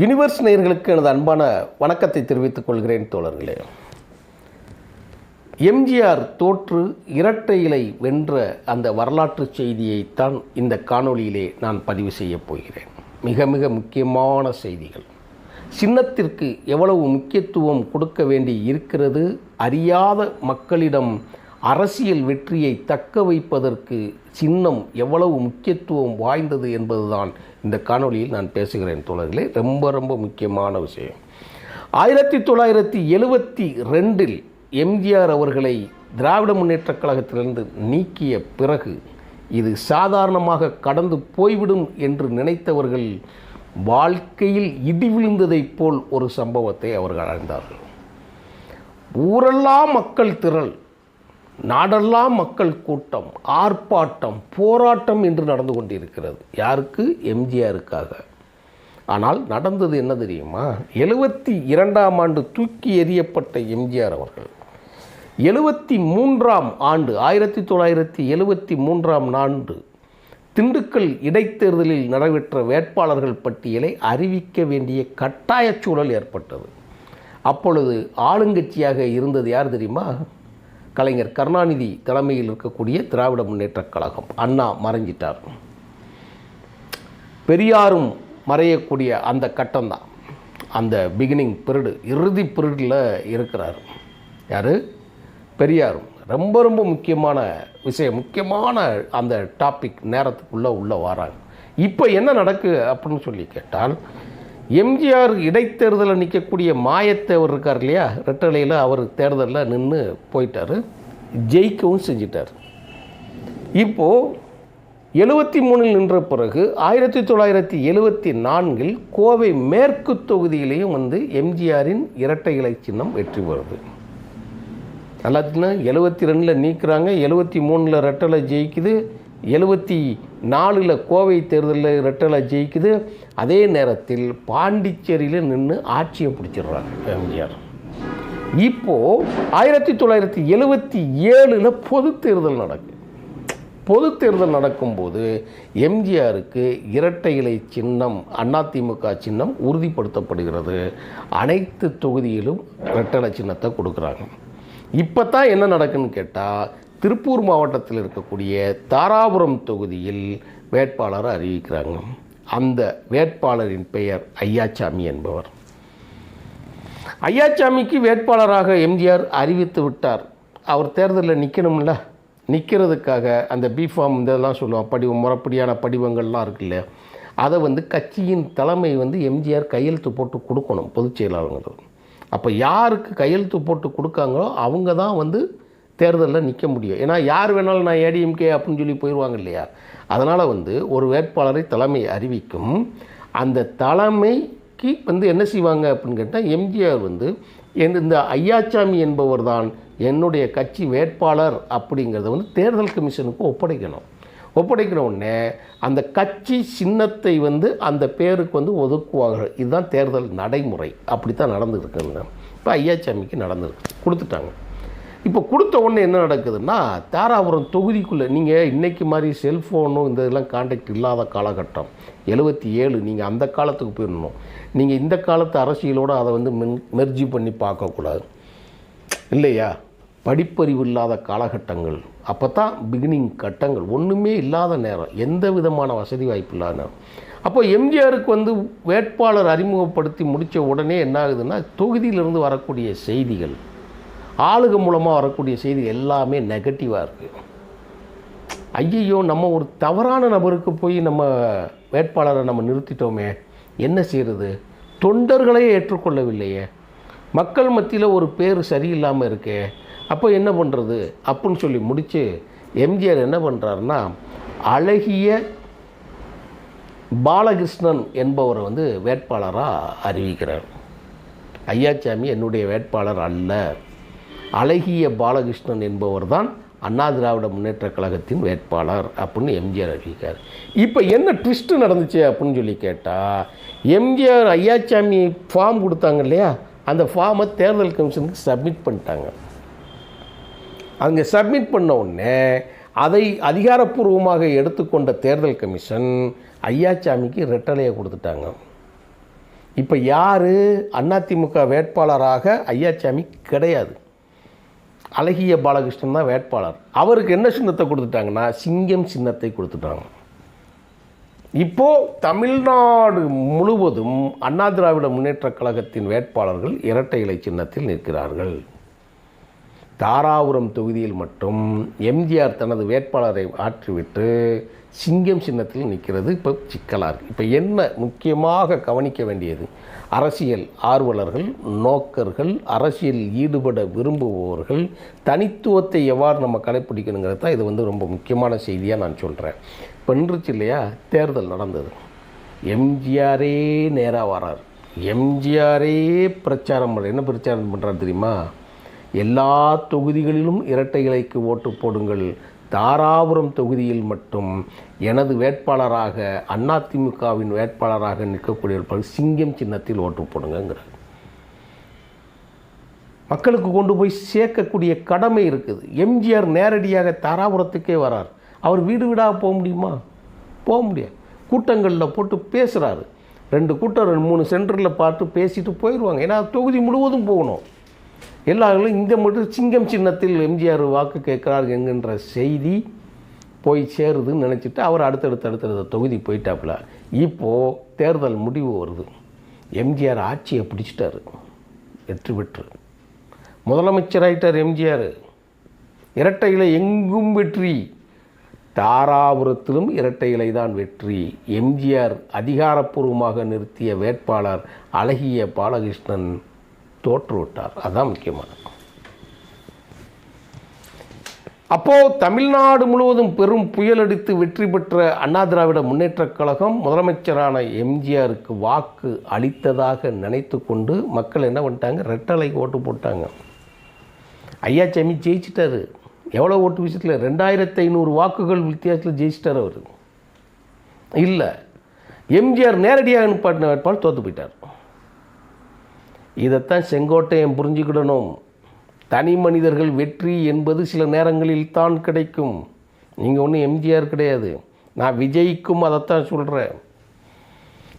Universe நேயர்களுக்கு எனது அன்பான வணக்கத்தை தெரிவித்துக் கொள்கிறேன் தோழர்களே. எம்ஜிஆர் தோற்று இரட்டை இலை வென்ற அந்த வரலாற்று செய்தியைத்தான் இந்த காணொளியிலே நான் பதிவு செய்யப் போகிறேன். மிக மிக முக்கியமான செய்திகள். சின்னத்திற்கு எவ்வளவு முக்கியத்துவம் கொடுக்க வேண்டி இருக்கிறது அறியாத மக்களிடம் அரசியல் வெற்றியை தக்க வைப்பதற்கு சின்னம் எவ்வளவு முக்கியத்துவம் வாய்ந்தது என்பதுதான் இந்த காணொளியில் நான் பேசுகிறேன் தோழர்களே. ரொம்ப ரொம்ப முக்கியமான விஷயம். ஆயிரத்தி தொள்ளாயிரத்தி எழுபத்தி ரெண்டில் எம்ஜிஆர் அவர்களை திராவிட முன்னேற்றக் கழகத்திலிருந்து நீக்கிய பிறகு இது சாதாரணமாக கடந்து போய்விடும் என்று நினைத்தவர்கள் வாழ்க்கையில் இடி விழுந்ததைப் போல் ஒரு சம்பவத்தை அவர்கள் அடைந்தார்கள். ஊரெல்லாம் மக்கள் திரள். நாடெல்லாம் மக்கள் கூட்டம் ஆர்ப்பாட்டம் போராட்டம் என்று நடந்து கொண்டிருக்கிறது. யாருக்கு? எம்ஜிஆருக்காக. ஆனால் நடந்தது என்ன தெரியுமா? எழுபத்தி இரண்டாம் ஆண்டு தூக்கி எறியப்பட்ட எம்ஜிஆர் அவர்கள். எழுபத்தி மூன்றாம் ஆண்டு ஆயிரத்தி தொள்ளாயிரத்தி எழுபத்தி மூன்றாம் ஆண்டு திண்டுக்கல் இடைத்தேர்தலில் நடைபெற்ற வேட்பாளர்கள் பட்டியலை அறிவிக்க வேண்டிய கட்டாயச் சூழல் ஏற்பட்டது. அப்பொழுது ஆளுங்கட்சியாக இருந்தது யார் தெரியுமா? கலைஞர் கருணாநிதி தலைமையில் இருக்கக்கூடிய திராவிட முன்னேற்றக் கழகம். அண்ணா மறைஞ்சிட்டார். பெரியாரும் மறையக்கூடிய அந்த கட்டம்தான். அந்த பிகினிங் பிரிடு இறுதி பிரிடில் இருக்கிறார். யார்? பெரியாரும். ரொம்ப ரொம்ப முக்கியமான விஷயம் முக்கியமான அந்த டாபிக் நேரத்துக்குள்ளே உள்ளே வராங்க. இப்போ என்ன நடக்கு அப்படின்னு சொல்லி கேட்டால் எம்ஜிஆர் இடைத்தேர்தலில் நிற்கக்கூடிய மாயத்தேவர் இருக்கார் இல்லையா? ரெட்டலையில் அவர் தேர்தலில் நின்று போயிட்டார். ஜெயிக்கவும் செஞ்சிட்டார். இப்போது எழுபத்தி மூணில் நின்ற பிறகு ஆயிரத்தி தொள்ளாயிரத்தி எழுபத்தி நான்கில் கோவை மேற்கு தொகுதியிலையும் வந்து எம்ஜிஆரின் இரட்டை இலை சின்னம் வெற்றி பெறுது. எல்லாத்துக்குன்னா எழுபத்தி ரெண்டில் நீக்கிறாங்க எழுபத்தி மூணில் ரெட்டலை ஜெயிக்குது எழுபத்தி நாலில் கோவை தேர்தலில் ரெட்டலை ஜெயிக்குது. அதே நேரத்தில் பாண்டிச்சேரியில் நின்று ஆட்சியை பிடிச்சிடுறாங்க. எம்ஜிஆர். இப்போது ஆயிரத்தி தொள்ளாயிரத்தி எழுபத்தி ஏழில் பொது தேர்தல் நடக்குது பொது தேர்தல் நடக்கும்போது எம்ஜிஆருக்கு இரட்டை இலை சின்னம் அதிமுக சின்னம் உறுதிப்படுத்தப்படுகிறது. அனைத்து தொகுதியிலும் இரட்டை சின்னத்தை கொடுக்குறாங்க. இப்போ தான் என்ன நடக்குன்னு கேட்டால் திருப்பூர் மாவட்டத்தில் இருக்கக்கூடிய தாராபுரம் தொகுதியில் வேட்பாளரை அறிவிக்கிறாங்க. அந்த வேட்பாளரின் பெயர் ஐயாச்சாமி என்பவர். ஐயாச்சாமிக்கு வேட்பாளராக எம்ஜிஆர் அறிவித்து விட்டார். அவர் தேர்தலில் நிற்கணும்ல நிற்கிறதுக்காக அந்த பிஃபார்ம் இதெல்லாம் சொல்லுவோம் படிவம் முறைப்படியான படிவங்கள்லாம் இருக்குல்ல அதை வந்து கட்சியின் தலைமை வந்து எம்ஜிஆர் கையெழுத்து போட்டு கொடுக்கணும் பொதுச் செயலாளர்கள் அப்போ யாருக்கு கையெழுத்து போட்டு கொடுக்காங்களோ அவங்க தான் வந்து தேர்தலில் நிற்க முடியும். ஏன்னா யார் வேணாலும் நான் ஏடிஎம்கே அப்படின்னு சொல்லி போயிடுவாங்க இல்லையா? அதனால் வந்து ஒரு வேட்பாளரை தலைமை அறிவிக்கும். அந்த தலைமைக்கு வந்து என்ன செய்வாங்க அப்படின்னு கேட்டால் எம்ஜிஆர் வந்து என் இந்த ஐயாச்சாமி என்பவர் தான் என்னுடைய கட்சி வேட்பாளர் அப்படிங்கிறத வந்து தேர்தல் கமிஷனுக்கு ஒப்படைக்கணும். ஒப்படைக்கிற உடனே அந்த கட்சி சின்னத்தை வந்து அந்த பேருக்கு வந்து ஒதுக்குவாங்க இதுதான் தேர்தல் நடைமுறை. அப்படி தான் நடந்துருக்குங்க இப்போ ஐயாச்சாமிக்கு நடந்துருக்கு. கொடுத்துட்டாங்க. இப்போ கொடுத்த உடனே என்ன நடக்குதுன்னா தாராபுரம் தொகுதிக்குள்ளே நீங்கள் இன்றைக்கி மாதிரி செல்ஃபோனும் இந்த இதெல்லாம் காண்டாக்ட் இல்லாத காலகட்டம். எழுபத்தி ஏழு நீங்கள் அந்த காலத்துக்கு போயிடணும். நீங்கள் இந்த காலத்து அரசியலோடு அதை வந்து மென் மெர்ஜி பண்ணி பார்க்கக்கூடாது. இல்லையா? படிப்பறிவு இல்லாத காலகட்டங்கள் அப்போ தான் பிகினிங் கட்டங்கள் ஒன்றுமே இல்லாத நேரம் எந்த விதமான வசதி வாய்ப்பு இல்லாத நேரம். அப்போ எம்ஜிஆருக்கு வந்து வேட்பாளர் அறிமுகப்படுத்தி முடித்த உடனே என்ன ஆகுதுன்னா தொகுதியிலிருந்து வரக்கூடிய செய்திகள் ஆளுக மூலமாக வரக்கூடிய செய்தி எல்லாமே நெகட்டிவாக இருக்குது ஐயையோ நம்ம ஒரு தவறான நபருக்கு போய் நம்ம வேட்பாளரை நம்ம நிறுத்திட்டோமே என்ன செய்கிறது தொண்டர்களே ஏற்றுக்கொள்ளவில்லையே. மக்கள் மத்தியில் ஒரு பேர் சரியில்லாமல் இருக்கே அப்போ என்ன பண்ணுறது அப்புடின்னு சொல்லி முடித்து எம்ஜிஆர் என்ன பண்ணுறாருன்னா அழகிய பாலகிருஷ்ணன் என்பவரை வந்து வேட்பாளராக அறிவிக்கிறார். ஐயாச்சாமி என்னுடைய வேட்பாளர் அல்ல. அழகிய பாலகிருஷ்ணன் என்பவர் தான் அண்ணா திராவிட முன்னேற்ற கழகத்தின் வேட்பாளர் அப்படின்னு எம்ஜிஆர் அறிவிக்கார் இப்போ என்ன ட்விஸ்ட்டு நடந்துச்சு அப்படின்னு சொல்லி கேட்டால் எம்ஜிஆர் ஐயாச்சாமி ஃபார்ம் கொடுத்தாங்க இல்லையா? அந்த ஃபார்மை தேர்தல் கமிஷனுக்கு சப்மிட் பண்ணிட்டாங்க. அங்கே சப்மிட் பண்ண உடனே அதை அதிகாரப்பூர்வமாக எடுத்துக்கொண்ட தேர்தல் கமிஷன் ஐயாச்சாமிக்கு ரெட்டலையை கொடுத்துட்டாங்க. இப்போ யார்? அதிமுக வேட்பாளராக ஐயாச்சாமி கிடையாது. அழகிய பாலகிருஷ்ணன் தான் வேட்பாளர். அவருக்கு என்ன சின்னத்தை கொடுத்துட்டாங்கன்னா சிங்கம் சின்னத்தை கொடுத்துட்டாங்க. இப்போது தமிழ்நாடு முழுவதும் அண்ணா திராவிட முன்னேற்றக் கழகத்தின் வேட்பாளர்கள் இரட்டை இலை சின்னத்தில் நிற்கிறார்கள். தாராபுரம் தொகுதியில் மட்டும் எம்ஜிஆர் தனது வேட்பாளரை ஆற்றிவிட்டு சிங்கம் சின்னத்தில் நிற்கிறது இப்போ சிக்கலாக இருக்குது இப்போ என்ன முக்கியமாக கவனிக்க வேண்டியது? அரசியல் ஆர்வலர்கள் நோக்கர்கள் அரசியல் ஈடுபட விரும்புபவர்கள் தனித்துவத்தை எவ்வாறு நம்ம கடைப்பிடிக்கணுங்கிறது தான் இது வந்து ரொம்ப முக்கியமான செய்தியாக நான் சொல்கிறேன் இப்போ நின்றுச்சு இல்லையா? தேர்தல் நடந்தது. எம்ஜிஆரே நேராக வரார். எம்ஜிஆரே பிரச்சாரம் என்ன பிரச்சாரம் பண்ணுறாரு தெரியுமா? எல்லா தொகுதிகளிலும் இரட்டை இலைக்கு ஓட்டு போடுங்கள். தாராபுரம் தொகுதியில் மட்டும் எனது வேட்பாளராக அதிமுகவின் வேட்பாளராக நிற்கக்கூடியவர்கள் சிங்கம் சின்னத்தில் ஓட்டு போடுங்கிறார் மக்களுக்கு கொண்டு போய் சேர்க்கக்கூடிய கடமை இருக்குது. எம்ஜிஆர் நேரடியாக தாராபுரத்துக்கே வரார். அவர் வீடு வீடாக போக முடியுமா? போக முடியாது. கூட்டங்களில் போட்டு பேசுகிறாரு ரெண்டு கூட்டம் ரெண்டு மூணு சென்டரில் பார்த்து பேசிட்டு போயிடுவாங்க ஏன்னா தொகுதி முழுவதும் போகணும். எல்லாரும் இந்த மட்டும் சிங்கம் சின்னத்தில் எம்ஜிஆர் வாக்கு கேட்குறார் என்கின்ற செய்தி போய் சேருதுன்னு நினச்சிட்டு அவர் அடுத்தடுத்த அடுத்தடுத்த தொகுதி போயிட்டாப்புல. இப்போது தேர்தல் முடிவு வருது. எம்ஜிஆர் ஆட்சியை பிடிச்சிட்டாரு. வெற்றி பெற்று. முதலமைச்சராயிட்டார் எம்ஜிஆர். இரட்டை இலை எங்கும் வெற்றி. தாராபுரத்திலும் இரட்டை இலை தான் வெற்றி. எம்ஜிஆர் அதிகாரப்பூர்வமாக நிறுத்திய வேட்பாளர் அழகிய பாலகிருஷ்ணன் தோற்றுவிட்டார். அதுதான் முக்கியமானது. அப்போது தமிழ்நாடு முழுவதும் பெரும் புயல் அடித்து வெற்றி பெற்ற அண்ணா திராவிட முன்னேற்றக் கழகம் முதலமைச்சரான எம்ஜிஆருக்கு வாக்கு அளித்ததாக நினைத்து கொண்டு மக்கள் என்ன பண்ணிட்டாங்க? ரெட்டலைக்கு ஓட்டு போட்டாங்க. ஐயா சாமி ஜெயிச்சிட்டாரு. எவ்வளோ ஓட்டு விஷயத்தில் ரெண்டாயிரத்து ஐநூறு வாக்குகள் வித்தியாசத்தில் ஜெயிச்சிட்டார் அவர். இல்லை. எம்ஜிஆர் நேரடியாக நிப்பாட்டின வேட்பாளர் தோற்று போயிட்டார். இதைத்தான் செங்கோட்டையன் புரிஞ்சுக்கிடணும். தனி மனிதர்கள் வெற்றி என்பது சில நேரங்களில் தான் கிடைக்கும். நீங்கள் ஒன்றும் எம்ஜிஆர் கிடையாது. நான் விஜய்க்கும் அதைத்தான் சொல்கிறேன்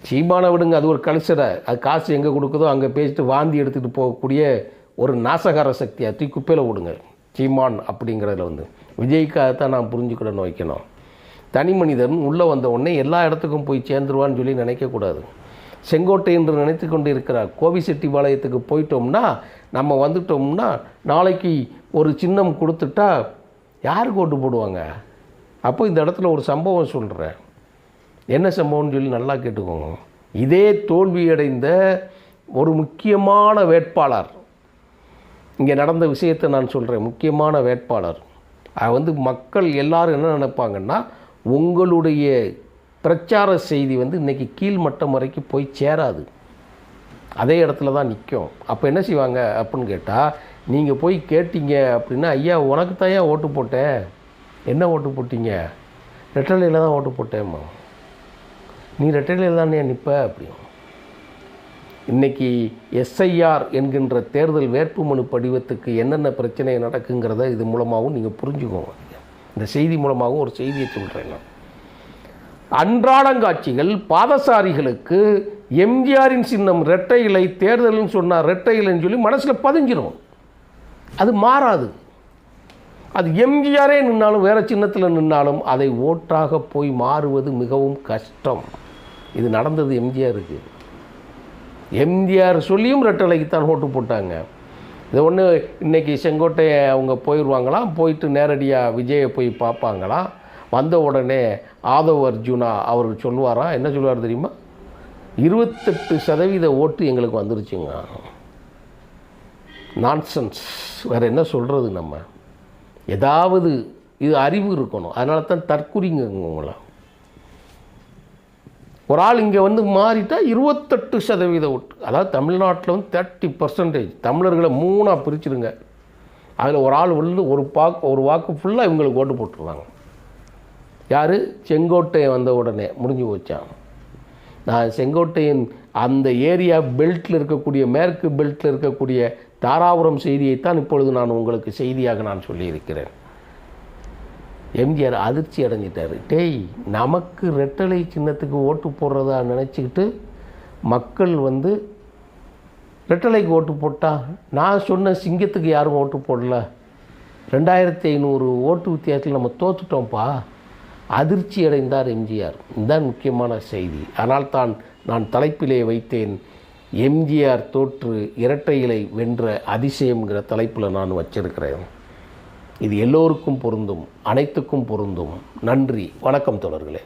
சீமான விடுங்க அது ஒரு கல்ச்சரை அது காசு எங்கே கொடுக்குதோ அங்கே பேசிட்டு வாந்தி எடுத்துகிட்டு போகக்கூடிய ஒரு நாசகார சக்தியை தூக்கி குப்பையில் விடுங்க சீமான் அப்படிங்கிறதுல வந்து. விஜய்க்காகத்தான் நான் புரிஞ்சுக்கிடணும் வைக்கணும். தனி மனிதன் உள்ளே வந்த உடனே எல்லா இடத்துக்கும் போய் சேர்ந்துருவான்னு சொல்லி நினைக்கக்கூடாது. செங்கோட்டை என்று நினைத்து கொண்டு இருக்கிறார் கோபிசெட்டிபாளையத்துக்கு போயிட்டோம்னா நம்ம வந்துட்டோம்னா நாளைக்கு ஒரு சின்னம் கொடுத்துட்டா யாருக்கு ஓட்டு போடுவாங்க? அப்போ இந்த இடத்துல ஒரு சம்பவம் சொல்கிறேன் என்ன சம்பவம்னு சொல்லி நல்லா கேட்டுக்கோங்க. இதே தோல்வியடைந்த ஒரு முக்கியமான வேட்பாளர். இங்கே நடந்த விஷயத்தை நான் சொல்கிறேன் முக்கியமான வேட்பாளர். அது வந்து மக்கள் எல்லாரும் என்ன நினைப்பாங்கன்னா உங்களுடைய பிரச்சார செய்தி வந்து இன்றைக்கி கீழ்மட்டம் வரைக்கும் போய் சேராது. அதே இடத்துல தான் நிற்கும் அப்போ என்ன செய்வாங்க அப்படின்னு கேட்டால் நீங்கள் போய் கேட்டீங்க அப்படின்னா ஐயா உனக்கு தான் ஏன் ஓட்டு போட்டேன். என்ன ஓட்டு போட்டீங்க? ரெட்டலையில் தான் ஓட்டு போட்டேம்மா. நீ ரெட்டலையில் தானே நிற்ப அப்படி இன்றைக்கி எஸ்ஐஆர் என்கின்ற தேர்தல் வேட்புமனு படிவத்துக்கு என்னென்ன பிரச்சனை நடக்குங்கிறத இது மூலமாகவும் நீங்கள் புரிஞ்சுக்கோங்க. இந்த செய்தி மூலமாகவும் ஒரு செய்தியை சொல்கிறேன் நான். அன்றாடங்காட்சிகள் பாதசாரிகளுக்கு எம்ஜிஆரின் சின்னம் ரெட்டை இலை தேர்தல்னு சொன்னால் ரெட்டை இலைன்னு சொல்லி மனசில் பதிஞ்சிரும். அது மாறாது. அது எம்ஜிஆரே நின்னாலும் வேறு சின்னத்தில் நின்னாலும் அதை ஓட்டாக போய் மாறுவது மிகவும் கஷ்டம். இது நடந்தது எம்ஜிஆருக்கு. எம்ஜிஆர் சொல்லியும் ரெட்டலைக்கு தான் ஓட்டு போட்டாங்க. இது ஒன்று இன்றைக்கி செங்கோட்டையை அவங்க போயிடுவாங்களாம் போயிட்டு நேரடியாக விஜயை போய் பார்ப்பாங்களாம். வந்த உடனே ஆதவ் அர்ஜுனா அவர் சொல்லுவாராம் என்ன சொல்லுவார் தெரியுமா? இருபத்தெட்டு சதவீத ஓட்டு எங்களுக்கு வந்துருச்சுங்க. நான்சன்ஸ் வேறு என்ன சொல்கிறது நம்ம? ஏதாவது இது அறிவு இருக்கணும். அதனால தான் தற்குறிங்க உங்களை. ஒரு ஆள் இங்கே வந்து மாறிட்டால் இருபத்தெட்டு சதவீத ஓட்டு. அதாவது தமிழ்நாட்டில் வந்து தேர்ட்டி பர்சன்டேஜ் தமிழர்களை மூணாக பிரிச்சிருங்க. அதில் ஒரு ஆள் வந்து ஒரு பாக்கு ஒரு வாக்கு ஃபுல்லாக இவங்களுக்கு ஓட்டு போட்டுருவாங்க. யார்? செங்கோட்டையை வந்த உடனே முடிஞ்சு போச்சான் நான் செங்கோட்டையின் அந்த ஏரியா பெல்ட்டில் இருக்கக்கூடிய மேற்கு பெல்ட்டில் இருக்கக்கூடிய தாராபுரம் செய்தியைத்தான் இப்பொழுது நான் உங்களுக்கு செய்தியாக நான் சொல்லியிருக்கிறேன். எம்ஜிஆர் அதிர்ச்சி அடைஞ்சிட்டார். டேய் நமக்கு ரெட்டலை சின்னத்துக்கு ஓட்டு போடுறதா நினச்சிக்கிட்டு மக்கள் வந்து ரெட்டலைக்கு ஓட்டு போட்டா? நான் சொன்ன சிங்கத்துக்கு யாரும் ஓட்டு போடல. ரெண்டாயிரத்தி ஐநூறு ஓட்டு வித்தியாசத்தில் நம்ம தோத்துட்டோம்ப்பா. அதிர்ச்சி அடைந்தார் எம்ஜிஆர். இதுதான் முக்கியமான செய்தி. ஆனால் தான் நான் தலைப்பிலே வைத்தேன் எம்ஜிஆர் தோற்று இரட்டை இலை வென்ற அதிசயம்ங்கிற தலைப்பில் நான் வச்சிருக்கிறேன். இது எல்லோருக்கும் பொருந்தும் அனைத்துக்கும் பொருந்தும். நன்றி. வணக்கம் தொடர்களே